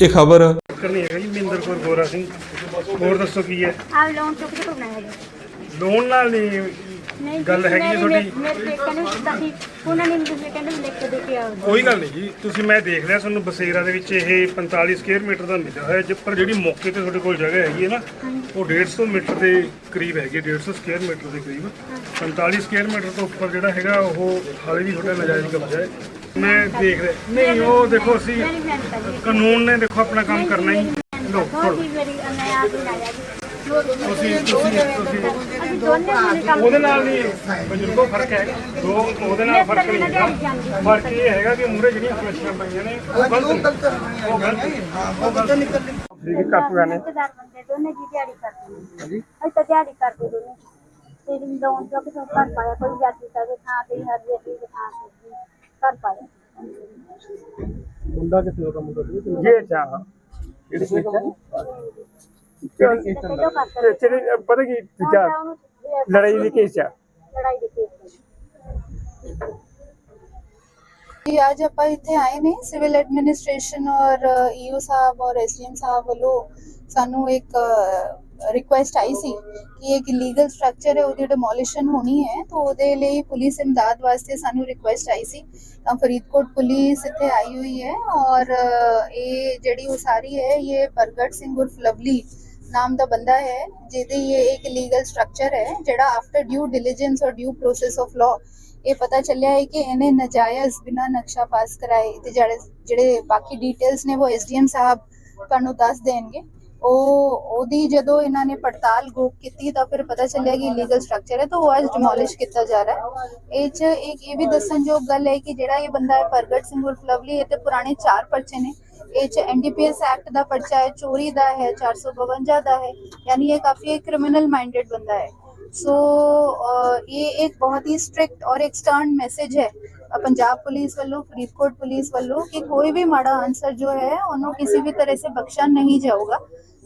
ਇਹ ਖਬਰ ਕਰਨੀ ਹੈਗਾ ਜੀ ਮਹਿੰਦਰ ਕੌਰ ਗੋਰਾ ਸਿੰਘ। ਹੋਰ ਦੱਸੋ ਕੀ ਹੈ? ਆ ਲੋਨ ਚੁੱਕ ਕੇ ਹੈ ਜੀ ਲੋਨ ਨਾਲ ਨਹੀਂ ਨਹੀਂ ਗੱਲ ਹੈਗੀ ਹੈ ਤੁਹਾਡੀ? ਮੇਰੇ ਪੇਕੇ ਨੇ ਦਿੱਤਾ ਸੀ ਉਹਨਾਂ ਨੇ ਮੈਨੂੰ ਕਹਿੰਦੇ ਵੀ ਲਿਖ ਕੇ ਦੇ ਕੇ। ਕੋਈ ਗੱਲ ਨਹੀਂ ਜੀ ਤੁਸੀਂ ਮੈਂ ਦੇਖ ਲਿਆ ਤੁਹਾਨੂੰ ਬਸੇਰਾ ਦੇ ਵਿੱਚ ਇਹ 45 ਸਕੁਅਰ ਮੀਟਰ ਦਾ ਮਿਲਿਆ ਹੋਇਆ ਜੇ ਪਰ ਜਿਹੜੀ ਮੌਕੇ ਤੇ ਤੁਹਾਡੇ ਕੋਲ ਜਗ੍ਹਾ ਹੈਗੀ ਹੈ ਨਾ ਉਹ 150 ਮੀਟਰ ਦੇ ਕਰੀਬ ਹੈਗੀ ਹੈ, 150 ਸਕੁਅਰ ਮੀਟਰ ਦੇ ਕਰੀਬ। 45 ਸਕੁਅਰ ਮੀਟਰ ਤੋਂ ਉੱਪਰ ਜਿਹੜਾ ਹੈਗਾ ਉਹ ਹਾਲੇ ਵੀ ਤੁਹਾਡਾ ਨਜਾਇਜ਼ ਕਬਜ਼ਾ ਹੈ। ਮੈਂ ਦੇਖ ਰਿਹਾ। ਨਹੀਂ ਉਹ ਦੇਖੋ ਅਸੀਂ ਕਾਨੂੰਨ ਨੇ ਦੇਖੋ ਆਪਣਾ ਕੰਮ ਕਰਨਾ ਹੀ। ਲੋ ਤੁਸੀਂ ਤੁਸੀਂ ਤੁਸੀਂ ਉਹਦੇ ਨਾਲ ਨਹੀਂ ਬਜ਼ੁਰਗੋ ਫ਼ਰਕ ਹੈ। ਦੋ ਉਹਦੇ ਨਾਲ ਫ਼ਰਕ ਨਹੀਂ ਹੈਗਾ। ਫ਼ਰਕ ਇਹ ਹੈਗਾ ਕਿ ਮੂਰੇ ਜਿਹੜੀਆਂ ਕਮਿਸ਼ਨਾਂ ਪਈਆਂ ਨੇ ਉਹ ਗਲਤ। ਉਹ ਗਲਤ ਨੇ। ਉਹ ਗਲਤ ਨੇ। ਠੀਕ ਹੈ ਕਾਪੀ ਵਾਲੇ ਰਿਸ਼ਤੇਦਾਰ ਬੰਦੇ ਦੋਨੇ ਜੀ ਦਿਹਾੜੀ ਕਰਦੇ ਨੇ ਹਾਂਜੀ। ਅਸੀਂ ਤਾਂ ਦਿਹਾੜੀ ਕਰਦੇ ਦੋਨੇ। ਤੇ ਲੋਨ ਚੁੱਕ ਕੇ ਘਰ ਪਾਇਆ ਕੋਈ ਜਾਤੀ ਕਰੇ ਥਾਂ ਤੇ ਹਰ ਵੇਲੇ ਦੀ ਥਾਂ ਤੇ ਜੀ ਘਰ ਪਾਇਆ ਜੇ ਚਾਹ ਤੇ ਪਹਿਲਾਂ ਕਰ ਚਲੇ ਪਤਾ ਕੀ ਦੂਜਾ ਲੜਾਈ ਦੀ ਕੇਸ ਆ। ਲੜਾਈ ਦੇ ਕੇਸ ਜੀ ਅੱਜ ਆਪਾਂ ਇੱਥੇ ਆਏ ਨੇ ਸਿਵਲ ਐਡਮਿਨਿਸਟ੍ਰੇਸ਼ਨ ਔਰ ਈਓ ਸਾਹਿਬ ਔਰ ਐਸਡੀਐਮ ਸਾਹਿਬ ਵੱਲੋਂ ਸਾਨੂੰ ਇੱਕ ਰਿਕੁਐਸਟ ਆਈ ਸੀ ਕਿ ਇੱਕ ਇਲੀਗਲ ਸਟਰਕਚਰ ਹੈ, ਉਹਦੀ ਡਿਮੋਲੀਸ਼ਨ ਹੋਣੀ ਹੈ, ਤਾਂ ਉਹਦੇ ਲਈ ਪੁਲਿਸ ਇਮਦਾਦ ਵਾਸਤੇ ਸਾਨੂੰ ਰਿਕੁਐਸਟ ਆਈ ਸੀ। ਤਾਂ ਫਰੀਦਕੋਟ ਪੁਲਿਸ ਇੱਥੇ ਆਈ ਹੋਈ ਹੈ ਔਰ ਇਹ ਜਿਹੜੀ ਉਸਾਰੀ ਹੈ, ਇਹ ਪ੍ਰਗਟ ਸਿੰਘ ਉਰਫ ਲਵਲੀ ਨਾਮ ਦਾ ਬੰਦਾ ਹੈ, ਜਿਹਦੇ ਇਹ ਇੱਕ ਲੀਗਲ ਸਟਰਕਚਰ ਹੈ, ਜਿਹੜਾ ਆਫਟਰ ਡਿਊ ਡਿਲੀਜੈਂਸ ਔਰ ਡਿਊ ਪ੍ਰੋਸੈਸ ਆਫ ਲਾਅ ਇਹ ਪਤਾ ਚੱਲਿਆ ਹੈ ਕਿ ਇਹਨੇ ਨਜਾਇਜ਼ ਬਿਨਾ ਨਕਸ਼ਾ ਪਾਸ ਕਰਾਏ ਤੇ ਜਿਹੜੇ ਜਿਹੜੇ ਬਾਕੀ ਡਿਟੇਲਸ ਨੇ, ਉਹ ਐਸਡੀਐਮ ਸਾਹਿਬ ਤੁਹਾਨੂੰ ਦੱਸ ਦੇਣਗੇ। ਉਹ, ਉਹਦੀ ਜਦੋਂ ਇਹਨਾਂ ਨੇ ਪੜਤਾਲ ਗੋਪ ਕੀਤੀ ਤਾਂ ਫਿਰ ਪਤਾ ਚੱਲਿਆ ਕਿ ਲੀਗਲ ਸਟਰਕਚਰ ਹੈ, ਤਾਂ ਉਹ ਅੱਜ ਡਿਮੋਲਿਸ਼ ਕੀਤਾ ਜਾ ਰਿਹਾ ਹੈ। ਇਹ ਚ ਇੱਕ ਇਹ ਵੀ ਦੱਸਣਯੋਗ ਗੱਲ ਹੈ ਕਿ ਜਿਹੜਾ ਇਹ ਬੰਦਾ ਹੈ, ਪ੍ਰਗਟ ਸਿੰਘ ਉਰਫ ਲਵਲੀ, ਇਹ ਤੇ ਪੁਰਾਣੇ ਚਾਰ ਪਰਚੇ ਨੇ। ਇਹ ਚ ਐਨਡੀਪੀਐਸ ਐਕਟ ਦਾ ਪਰਚਾ ਹੈ, ਚੋਰੀ ਦਾ ਹੈ 452 ਦਾ ਹੈ, ਯਾਨੀ ਇਹ ਕਾਫੀ ਕ੍ਰਿਮੀਨਲ ਮਾਈਂਡਡ ਬੰਦਾ ਹੈ। ਸੋ ਇਹ ਇੱਕ ਬਹੁਤ ਹੀ ਸਟ੍ਰਿਕਟ ਔਰ ਇੱਕ ਮੈਸੇਜ ਹੈ ਅ, ਪੰਜਾਬ ਪੁਲਿਸ ਵੱਲੋਂ ਫਰੀਦਕੋਟ ਪੁਲਿਸ ਵੱਲੋਂ ਕਿ ਕੋਈ ਵੀ ਮਾੜਾ ਆਨਸਰ ਜੋ ਹੈ ਉਹਨੂੰ ਕਿਸੇ ਵੀ ਤਰ੍ਹਾਂ ਸੇ ਬਖਸ਼ਾ ਨਹੀਂ ਜਾਊਗਾ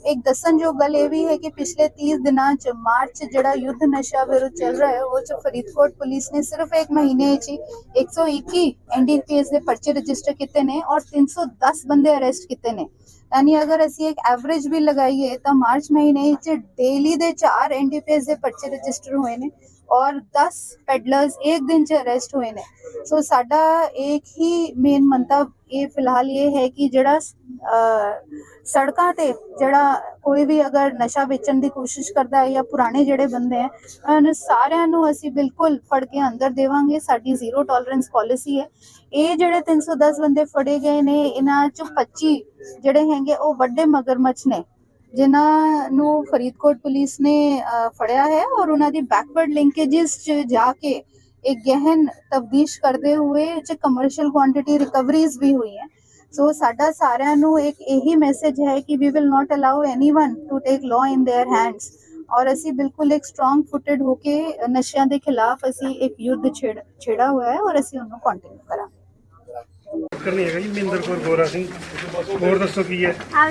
ਇੱਕ ਦੱਸਣਯੋਗ ਗੱਲ ਇਹ ਵੀ ਹੈ ਕਿ ਪਿਛਲੇ 30 ਦਿਨਾਂ ਚ ਮਾਰਚ 'ਚ ਜਿਹੜਾ ਯੁੱਧ ਨਸ਼ਾ ਵਿਰੁੱਧ ਚੱਲ ਰਿਹਾ ਹੈ ਉਹ ਚ ਫਰੀਦਕੋਟ ਪੁਲਿਸ ਨੇ ਸਿਰਫ ਇੱਕ ਮਹੀਨੇ 'ਚ ਹੀ 121 ਐਨਡੀਪੀਐਸ ਦੇ ਪਰਚੇ ਰਜਿਸਟਰ ਕੀਤੇ ਨੇ ਔਰ 310 ਬੰਦੇ ਅਰੈਸਟ ਕੀਤੇ ਨੇ ਯਾਨੀ ਅਗਰ ਅਸੀਂ ਇੱਕ ਐਵਰੇਜ ਵੀ ਲਗਾਈਏ ਤਾਂ ਮਾਰਚ ਮਹੀਨੇ 'ਚ ਡੇਲੀ ਦੇ 4 ਐਨਡੀਪੀਐਸ ਦੇ ਪਰਚੇ ਰਜਿਸਟਰ ਹੋਏ ਨੇ ਔਰ 10 ਪੈਡਲਰਸ ਇੱਕ ਦਿਨ 'ਚ ਅਰੈਸਟ ਹੋਏ ਨੇ ਸੋ ਸਾਡਾ ਇੱਕ ਹੀ ਮੇਨ ਮੰਤਵ ਇਹ ਫਿਲਹਾਲ ਇਹ ਹੈ ਕਿ ਜਿਹੜਾ ਸੜਕਾਂ ਤੇ ਜਿਹੜਾ ਕੋਈ ਵੀ ਅਗਰ ਨਸ਼ਾ ਵੇਚਣ ਦੀ ਕੋਸ਼ਿਸ਼ ਕਰਦਾ ਹੈ ਜਾਂ ਪੁਰਾਣੇ ਜਿਹੜੇ ਬੰਦੇ ਹੈ, ਉਹਨਾਂ ਸਾਰਿਆਂ ਨੂੰ ਅਸੀਂ ਬਿਲਕੁਲ ਫੜ ਕੇ ਅੰਦਰ ਦੇਵਾਂਗੇ। ਸਾਡੀ ਜ਼ੀਰੋ ਟੋਲਰੈਂਸ ਪਾਲਿਸੀ ਹੈ। ਇਹ ਜਿਹੜੇ 310 ਬੰਦੇ ਫੜੇ ਗਏ ਨੇ, ਇਹਨਾਂ ਚੋਂ 25 ਜਿਹੜੇ ਹੈਗੇ ਉਹ ਵੱਡੇ ਮਗਰਮੱਛ ਨੇ, ਜਿਨ੍ਹਾਂ ਨੂੰ ਫਰੀਦਕੋਟ ਪੁਲਿਸ ਨੇ ਫੜਿਆ ਹੈ ਔਰ ਉਹਨਾਂ ਦੀ ਬੈਕਵਰਡ ਲਿੰਕੇजेस ਚ ਜਾ ਕੇ ਇੱਕ ਗਹਿਨ ਤਫਤੀਸ਼ ਕਰਦੇ ਹੋਏ ਇਹ ਚ ਕਮਰਸ਼ੀਅਲ ਕੁਆਂਟੀਟੀ ਰਿਕਵਰੀਜ਼ ਵੀ ਹੋਈ ਹੈ ਸੋ ਸਾਡਾ ਸਾਰਿਆਂ ਨੂੰ ਇੱਕ ਇਹੀ ਮੈਸੇਜ ਹੈ ਕਿ we will not allow anyone to take law in their hands ਔਰ ਅਸੀਂ ਬਿਲਕੁਲ ਇੱਕ ਸਟਰੋਂਗ ਫੁੱਟਡ ਹੋ ਕੇ ਨਸ਼ਿਆਂ ਦੇ ਖਿਲਾਫ ਅਸੀਂ ਇੱਕ ਯੁੱਧ ਛੇੜ ਛੇੜਾ ਹੋਇਆ ਹੈ ਔਰ ਅਸੀਂ ਉਹਨੂੰ ਕੰਟੀਨਿਊ ਕਰਾਂਗੇ ਕਰਨੀ ਹੈਗਾ ਜੀ ਮਹਿੰਦਰ ਕੌਰ ਗੋਰਾ ਸਿੰਘ ਹੋਰ ਦੱਸੋ ਕੀ ਹੈ ਆ